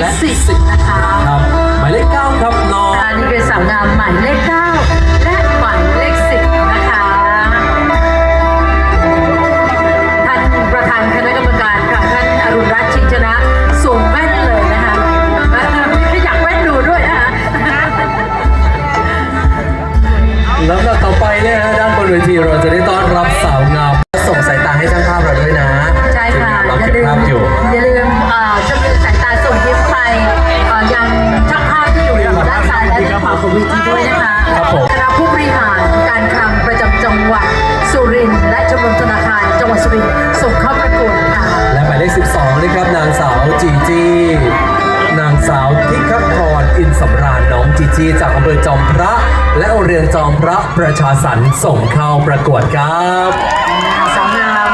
และสิบนะคะ ครับหมายเลขเก้าครับนอนตานี่เป็นสาวงามหมายเลขเก้า ราญน้องจีจี้จากอำเภอจอมพระ และโรงเรียนจอมพระประชาสรรค์ส่งเข้าประกวดครับสาวงาม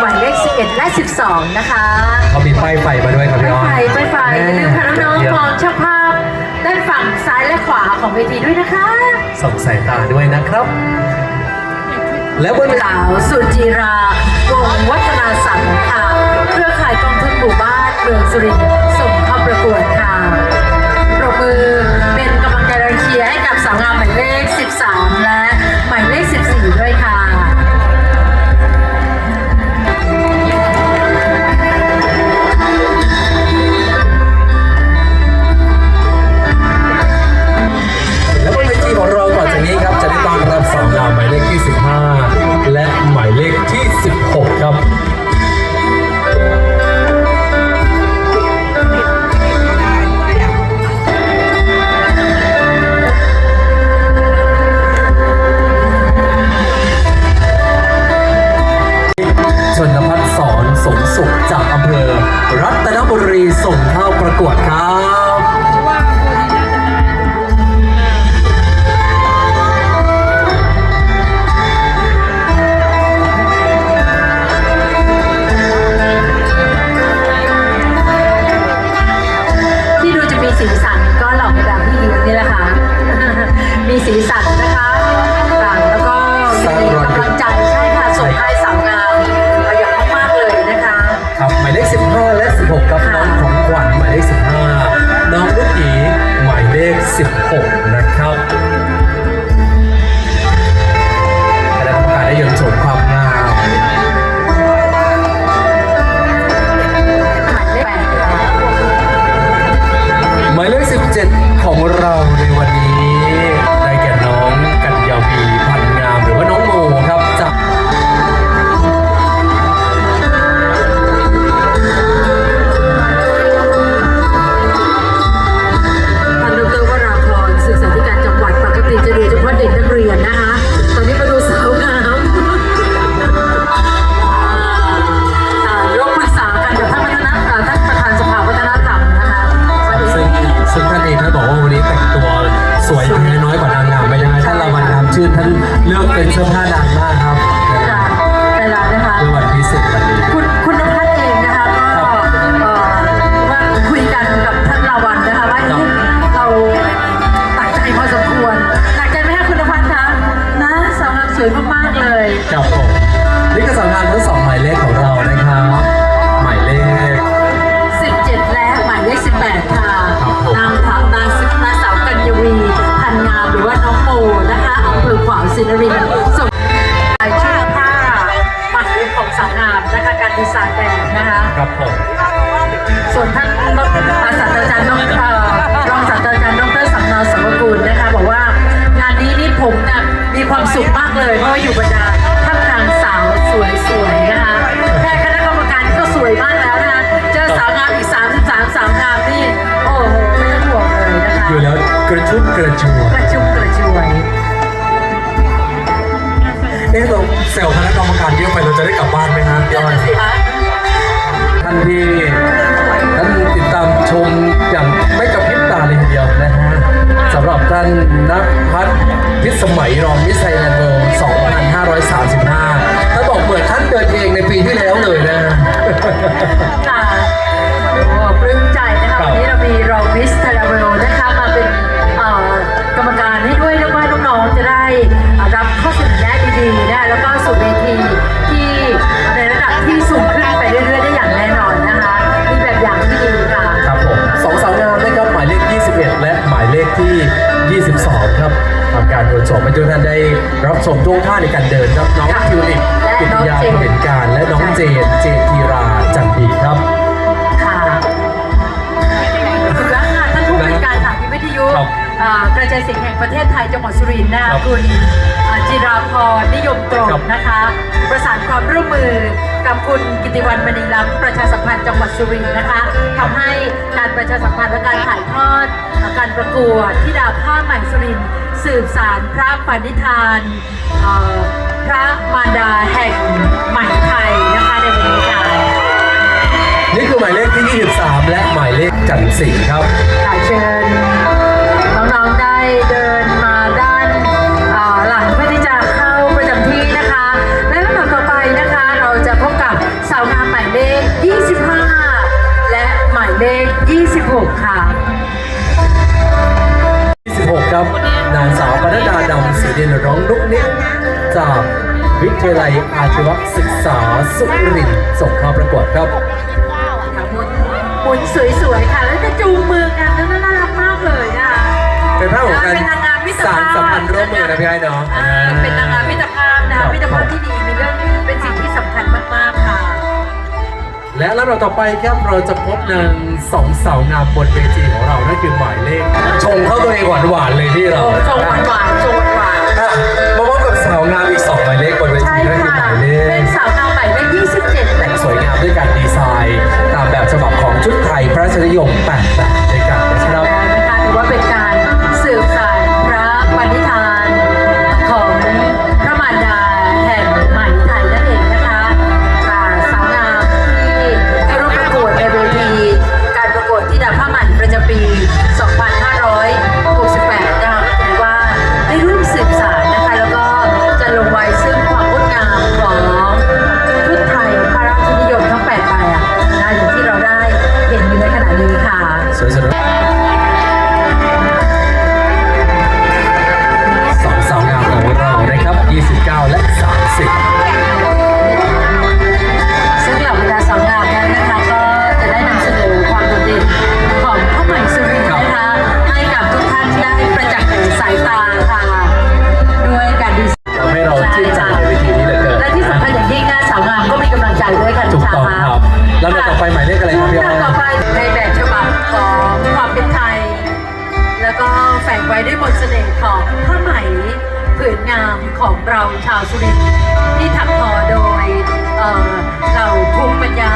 หมายเลข11 และ 12 นะคะเขามีป้ายไฟมาด้วยครับไปพี่อ้อไฟไปไฟอย่าลืมค่ะน้องๆมองช่างภาพด้านฝั่งซ้ายและขวาของเวทีด้วยนะคะ ส่งสายตาด้วยนะครับ และบนเวทีสาวสุจิราวงศ์วัฒนาสันค่ะเครือข่ายกองทุนหมู่บ้านเมืองสุรินทร์ส่งเข้าประกวดค่ะ 16 นะครับ ชื่นท่านเลือกเป็นเสื้อผ้าดังมากครับ นะคะการดีไซน์แบบนะคะครับผมส่วนท่านรองศาสตราจารย์ดรเอ่อรองศาสตราจารย์ดรสำเนาสมกุลนะคะบอกว่างานนี้นี่ผมน่ะมีความสุขมากเลยเพราะว่าอยู่บรรดาท่ามกลางสาวสวยๆนะคะแค่คณะกรรมการก็สวยมากแล้วนะคะเจอสาวงามอีก33สาวงามนี่โอ้โหไม่ต้องห่วงเลยนะคะอยู่แล้วกระชุ่มกระชวยกระชุ่มกระชวยเอ๊ะเราเซลล์คณะกรรมการเยอะไปเราจะได้กลับ สมัยรองมิสไซแลนด์เวิลด์2535ถ้าบอกเหมือนท่านเดินเองในปีที่แล้วเลยนะ รับชมท่วงท่าในการเดินครับน้องค่ะทิวลิปและกิติยาน้องเจนเห็นการ และน้องเจนเจนธีราจันดีครับค่ะถึงแล้วค่ะท่านผู้บริการสถานีวิทยุครับอ่ากระจายเสียงแห่งประเทศไทยจังหวัดสุรินทร์นะคะครับคุณอ่าจิราพรนิยมตรงครับนะคะ ประสานความร่วมมือ กับคุณกิติวันมณีล้ำประชาสัมพันธ์จังหวัดสุรินทร์นะคะทำให้การประชาสัมพันธ์และการถ่ายทอดการประกวดที่ดาวผ้าใหม่สุรินทร์สืบสารพระปณิธานเอ่อพระมารดาแห่งใหม่ไทยนะคะในวันนี้ค่ะนี่คือหมายเลขที่ 23 และหมายเลขจันทร์สีครับขอเชิญน้องๆได้เดิน จากวิทยาลัยอาชีวศึกษาสุรินทร์ส่งเข้าประกวดครับค่ะหมุนหมุนสวยๆค่ะ แล้วจะจูงมือกันแล้วน่ารักมากเลยนะคะเป็นภาพของการเป็นนางงามมิตรสาภารพสัมพันธ์ร่วมมือนะพี่ไอ้เนาะอ่าเป็นนางงามมิตรภาพนะครัคะบมิตรภาพที่ดีมีเรื่องเป็นสิ่งที่สำคัญมากๆค่ะ และลำดับต่อไปครับเราจะพบนางสองสาวงามบนเวทีของเรานั่นคือหมายเลขชงเข้าตัวเองหวานหวานๆเลยที่เรา โชว์หวานๆโชว์หวานอะ คือค่ะหมายเลเป็ขนสาวงา ค่ะส เราชาวสุรินทร์ที่ถักทอโดยเหล่าภูมิปัญญา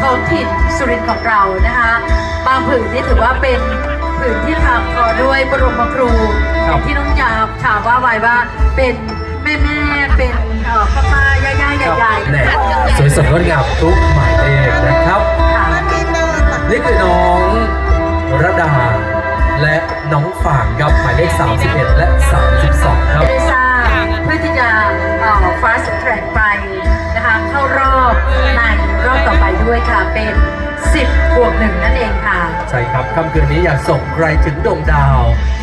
ท้องถิ่นสุรินทร์ของเรานะคะบางผืนนี่ถือว่าเป็นผืนที่ถักทอด้วยบรมครูครับที่น้องยาชาวว่าไว้ว่าเป็นแม่แม่เป็นเอ่อป้าป้าย่าย่าใหญ่ๆแน่สวยสดงดงามทุกหมายเลขนะครับนี่คือน้องระดาและน้องฝางครับหมายเลข 31 และ 32 ครับได้ทราบ พื่อที่จะฟาสต์แทร็กไปนะคะเข้ารอบในรอบต่อไปด้วยค่ะเป็น 10บวกหนึ่งนั่นเองค่ะ ใช่ครับค่ำคืนนี้อยากส่งใครถึงดวงดาว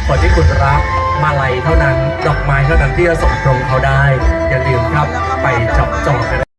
คนที่คุณรักมาลัยเท่านั้น ดอกไม้เท่านั้นที่จะส่งตรงเขาได้ อย่าลืมครับไปจับจองกัน